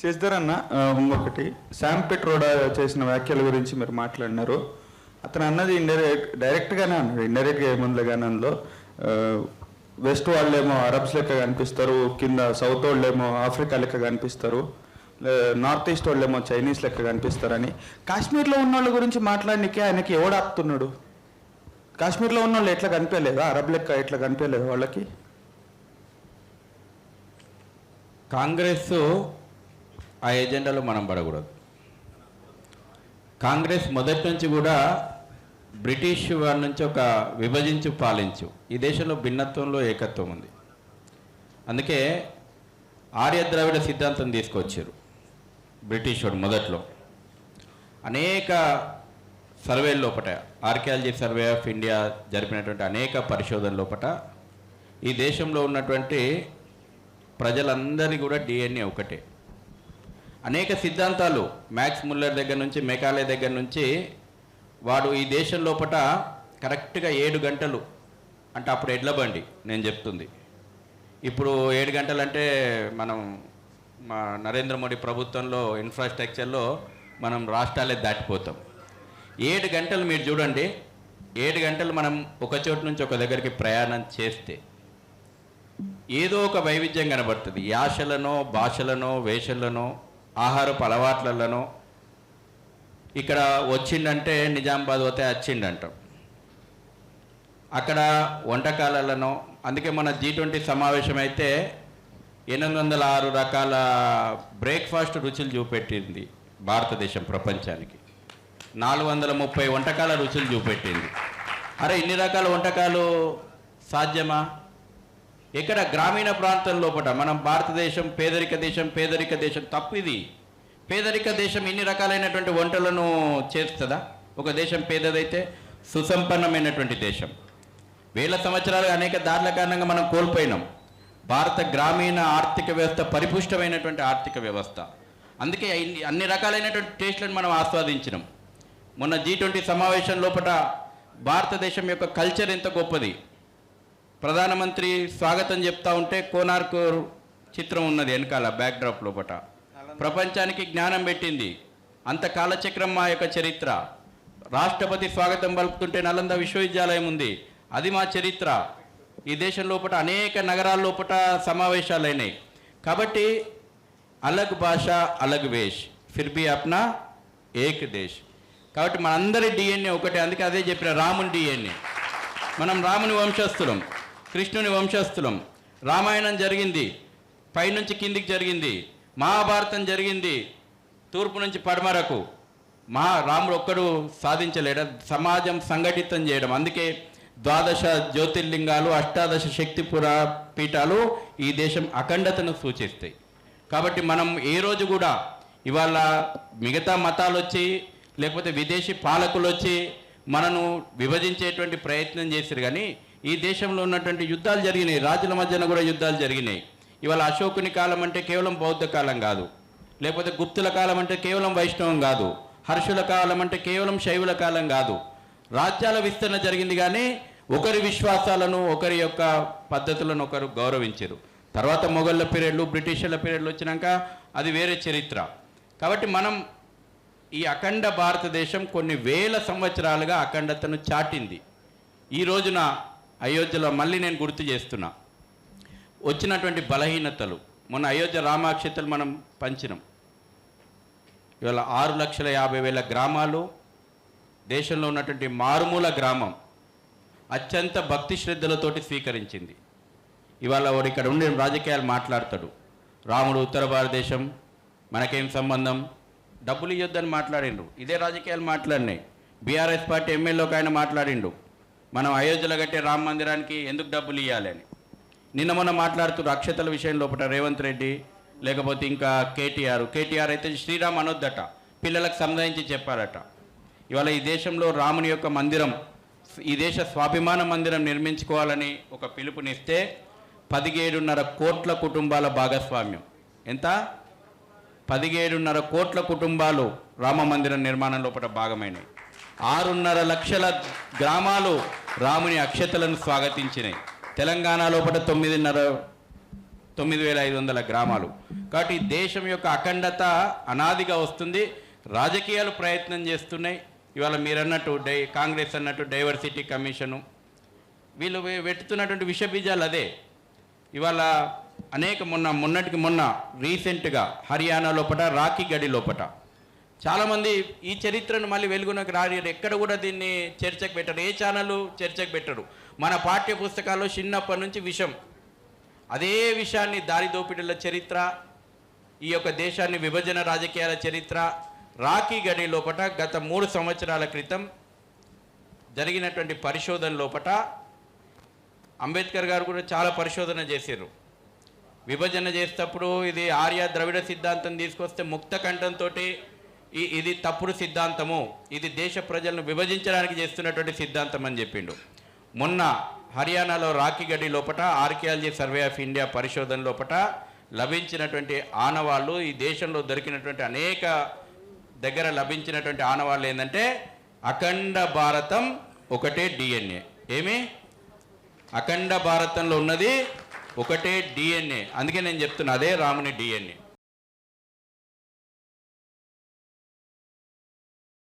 శశిధర్ అన్న ఇంకొకటి. శామ్ పెట్రోడా చేసిన వ్యాఖ్యల గురించి మీరు మాట్లాడినారు. అతను అన్నది ఇండైరెక్ట్ డైరెక్ట్గానే అన్నాడు. ఇండైరెక్ట్గా ఏముంది కానీ అందులో ఆ, వెస్ట్ వాళ్ళేమో అరబ్స్ లెక్క కనిపిస్తారు కింద సౌత్ వాళ్ళేమో ఆఫ్రికా లెక్క కనిపిస్తారు నార్త్ ఈస్ట్ వాళ్ళేమో చైనీస్ లెక్క కనిపిస్తారని. కాశ్మీర్లో ఉన్న వాళ్ళ గురించి మాట్లాడడానికి ఆయనకి ఎవడు ఆపుతున్నాడు? కాశ్మీర్లో ఉన్న వాళ్ళు ఎట్లా కనిపించలేదా? అరబ్ లెక్క ఎట్లా కనిపించలేదు వాళ్ళకి? కాంగ్రెస్ ఆ ఎజెండాలో మనం పడకూడదు. కాంగ్రెస్ మొదటి నుంచి కూడా బ్రిటిష్ వారి నుంచి ఒక విభజించు పాలించు. ఈ దేశంలో భిన్నత్వంలో ఏకత్వం ఉంది. అందుకే ఆర్య ద్రావిడ సిద్ధాంతం తీసుకొచ్చారు బ్రిటిష్ వాడు మొదట్లో. అనేక సర్వేల లోపట ఆర్కియాలజీ సర్వే ఆఫ్ ఇండియా జరిపినటువంటి అనేక పరిశోధన లోపట ఈ దేశంలో ఉన్నటువంటి ప్రజలందరి కూడా డిఎన్ఏ ఒకటే. అనేక సిద్ధాంతాలు మ్యాక్స్ ముల్లర్ దగ్గర నుంచి మెకాలే దగ్గర నుంచి వాడు ఈ దేశం లోపల కరెక్ట్గా ఏడు గంటలు అంటే అప్పుడు ఎడ్ల బండి నేను చెప్తుంది. ఇప్పుడు ఏడు గంటలు అంటే మనం మా నరేంద్ర మోడీ ప్రభుత్వంలో ఇన్ఫ్రాస్ట్రక్చర్లో మనం రాష్ట్రాలే దాటిపోతాం. ఏడు గంటలు మీరు చూడండి ఏడు గంటలు మనం ఒక చోటు నుంచి ఒక దగ్గరికి ప్రయాణం చేస్తే ఏదో ఒక వైవిధ్యం కనబడుతుంది. యాసలనో భాషలనో వేషలనో ఆహారపు అలవాట్లలోనో ఇక్కడ వచ్చిండంటే నిజామాబాద్ పోతే వచ్చిండంటాం అక్కడ వంటకాలలోనో అందుకే మన జీ ట్వంటీ సమావేశం అయితే ఎనిమిది వందల ఆరు రకాల బ్రేక్ఫాస్ట్ రుచులు చూపెట్టింది భారతదేశం ప్రపంచానికి. నాలుగు వందల ముప్పై వంటకాల రుచులు చూపెట్టింది. అరే ఇన్ని రకాల వంటకాలు సాధ్యమా? ఇక్కడ గ్రామీణ ప్రాంతం లోపల మనం భారతదేశం పేదరిక దేశం పేదరిక దేశం తప్పు ఇది. పేదరిక దేశం ఇన్ని రకాలైనటువంటి వంటలను చేస్తుందా? ఒక దేశం పేదదైతే సుసంపన్నమైనటువంటి దేశం. వేల సంవత్సరాలు అనేక దారుల కారణంగా మనం కోల్పోయినాం. భారత గ్రామీణ ఆర్థిక వ్యవస్థ పరిపుష్టమైనటువంటి ఆర్థిక వ్యవస్థ. అందుకే అన్ని రకాలైనటువంటి టేస్ట్లను మనం ఆస్వాదించినాం. మొన్న జీ ట్వంటీ సమావేశం లోపల భారతదేశం యొక్క కల్చర్ ఎంత గొప్పది? ప్రధానమంత్రి స్వాగతం చెప్తా ఉంటే కోనార్క్ చిత్రం ఉన్నది వెనకాల బ్యాక్డ్రాప్ లోపట. ప్రపంచానికి జ్ఞానం పెట్టింది. అంత కాలచక్రం మా యొక్క చరిత్ర. రాష్ట్రపతి స్వాగతం పలుకుతుంటే నలంద విశ్వవిద్యాలయం ఉంది. అది మా చరిత్ర. ఈ దేశం లోపల అనేక నగరాల లోపల సమావేశాలు అయినాయి. కాబట్టి అలగ్ భాష అలగ్ వేష్. ఫిర్బీ అప్నా ఏక్ దేశ్. కాబట్టి మనందరి డిఎన్ఏ ఒకటే. అందుకే అదే చెప్పిన రాముని డిఎన్ఏ మనం రాముని వంశస్థులం. కృష్ణుని వంశస్థులం. రామాయణం జరిగింది. పైనుంచి కిందికి జరిగింది. మహాభారతం జరిగింది. తూర్పు నుంచి పడమరకు. మహా రాముడు ఒక్కడు సాధించలేడు. సమాజం సంఘటితం చేయడం. అందుకే ద్వాదశ జ్యోతిర్లింగాలు అష్టాదశ శక్తి పురా పీఠాలు ఈ దేశం అఖండతను సూచిస్తాయి. కాబట్టి మనం ఏ రోజు కూడా ఇవాళ మిగతా మతాలు వచ్చి లేకపోతే విదేశీ పాలకులు వచ్చి మనను విభజించేటువంటి ప్రయత్నం చేశారు కానీ ఈ దేశంలో ఉన్నటువంటి యుద్ధాలు జరిగినాయి. రాజుల మధ్యన కూడా యుద్ధాలు జరిగినాయి. ఇవాళ అశోకుని కాలం అంటే కేవలం బౌద్ధ కాలం కాదు. లేకపోతే గుప్తుల కాలం అంటే కేవలం వైష్ణవం కాదు. హర్షుల కాలం అంటే కేవలం శైవుల కాలం కాదు. రాజ్యాల విస్తరణ జరిగింది కానీ ఒకరి విశ్వాసాలను ఒకరి యొక్క పద్ధతులను ఒకరు గౌరవించారు. తర్వాత మొఘళ్ళ పీరియడ్లు బ్రిటిషర్ల పీరియడ్లు వచ్చినాక అది వేరే చరిత్ర. కాబట్టి మనం ఈ అఖండ భారతదేశం కొన్ని వేల సంవత్సరాలుగా అఖండతను చాటింది. ఈ రోజున అయోధ్యలో మళ్ళీ నేను గుర్తు చేస్తున్నా. వచ్చినటువంటి బలహీనతలు. మొన్న అయోధ్య రామాక్షతలు మనం పంచినాం. ఇవాళ ఆరు లక్షల యాభై వేల గ్రామాలు దేశంలో ఉన్నటువంటి మారుమూల గ్రామం అత్యంత భక్తి శ్రద్ధలతోటి స్వీకరించింది. ఇవాళ వాడు ఇక్కడ ఉండే రాజకీయాలు మాట్లాడతాడు. రాముడు ఉత్తర భారతదేశం మనకేం సంబంధం? డబ్బులు ఇవ్వద్దని మాట్లాడిండు. ఇదే రాజకీయాలు మాట్లాడినాయి. బీఆర్ఎస్ పార్టీ ఎమ్మెల్యే ఒక ఆయన మాట్లాడిండు. మనం అయోధ్యలో కట్టే రామ మందిరానికి ఎందుకు డబ్బులు ఇవ్వాలని నిన్న మొన్న మాట్లాడుతున్నారు అక్షతల విషయం లోపల రేవంత్ రెడ్డి లేకపోతే ఇంకా కేటీఆర్. కేటీఆర్ అయితే శ్రీరామ్ అనొద్దట. పిల్లలకు సంబంధించి చెప్పారట. ఇవాళ ఈ దేశంలో రాముని యొక్క మందిరం ఈ దేశ స్వాభిమాన మందిరం నిర్మించుకోవాలని ఒక పిలుపునిస్తే పదిహేడున్నర కోట్ల కుటుంబాల భాగస్వామ్యం. ఎంత? పదిహేడున్నర కోట్ల కుటుంబాలు రామ మందిరం నిర్మాణం లోపల భాగమైనవి. ఆరున్నర లక్షల గ్రామాలు రాముని అక్షతలను స్వాగతించినాయి. తెలంగాణ లోపల తొమ్మిదిన్నర తొమ్మిది వేల ఐదు వందల గ్రామాలు. కాబట్టి దేశం యొక్క అఖండత అనాదిగా వస్తుంది. రాజకీయాలు ప్రయత్నం చేస్తున్నాయి. ఇవాళ మీరన్నట్టు డై కాంగ్రెస్ అన్నట్టు డైవర్సిటీ కమిషను. వీళ్ళు పెట్టుతున్నటువంటి విషబీజాలు అదే. ఇవాళ అనేక మొన్న మొన్నటికి మొన్న రీసెంట్గా హర్యానా లోపట రాఖీ గడి లోపట చాలామంది ఈ చరిత్రను మళ్ళీ వెలుగునకు రాని ఎక్కడ కూడా దీన్ని చర్చకు పెట్టరు. ఏ ఛానల్ చర్చకు పెట్టరు. మన పాఠ్య పుస్తకాల్లో చిన్నప్పటి నుంచి విషం. అదే విషయాన్ని దారి దోపిడీల చరిత్ర ఈ యొక్క దేశాన్ని విభజన రాజకీయాల చరిత్ర రాఖీ గడి లోపట గత మూడు సంవత్సరాల క్రితం జరిగినటువంటి పరిశోధన లోపట అంబేద్కర్ గారు కూడా చాలా పరిశోధన చేశారు విభజన చేసేటప్పుడు ఇది ఆర్య ద్రవిడ సిద్ధాంతం తీసుకొస్తే ముక్త కంఠంతో ఇది తప్పుడు సిద్ధాంతము. ఇది దేశ ప్రజలను విభజించడానికి చేస్తున్నటువంటి సిద్ధాంతం అని చెప్పిండు. మొన్న హర్యానాలో రాఖీగడ్డి లోపట ఆర్కియాలజీ సర్వే ఆఫ్ ఇండియా పరిశోధన లోపట లభించినటువంటి ఆనవాళ్ళు ఈ దేశంలో దొరికినటువంటి అనేక దగ్గర లభించినటువంటి ఆనవాళ్ళు ఏంటంటే అఖండ భారతం ఒకటే డిఎన్ఏ. ఏమి? అఖండ భారతంలో ఉన్నది ఒకటే డిఎన్ఏ. అందుకే నేను చెప్తున్నా అదే రాముని డిఎన్ఏ.